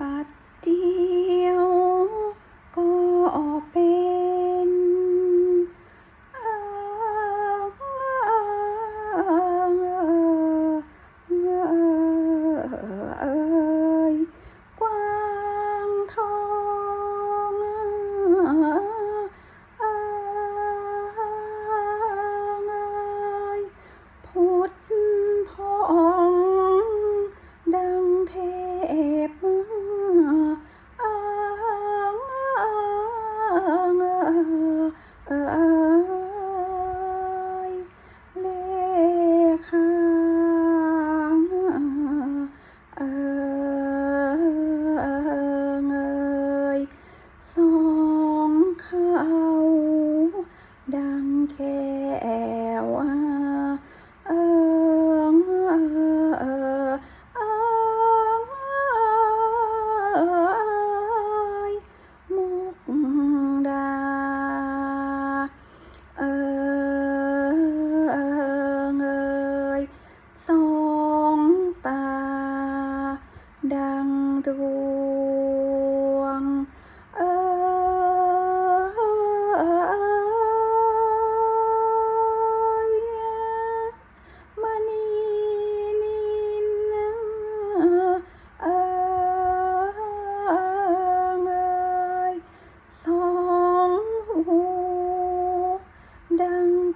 ปัด เออยเลขางเอ่ยสองเขาดังแก้วเ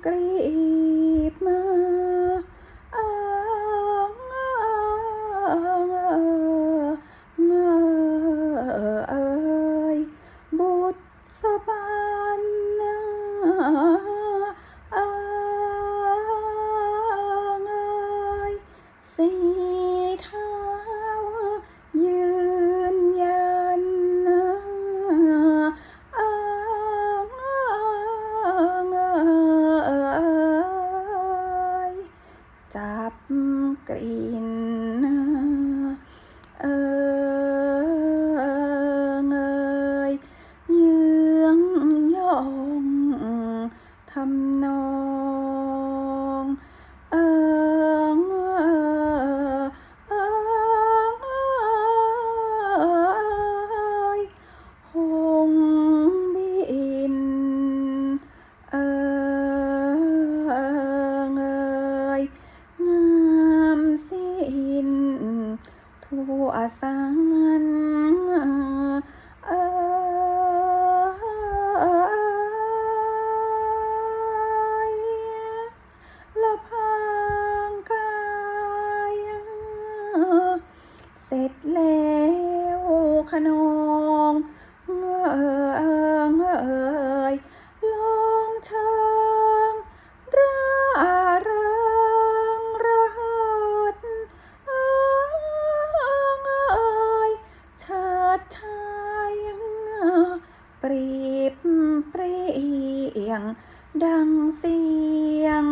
กรีบมา ทำนองเอ่ยหงบินเอ่ยงามสิ้นทั่วสัง แล้วขนองเอ่ยลองเชิงร่าเริงระเหิดเอ่ยเฉิดฉายปรีบเปรียงดังเสียง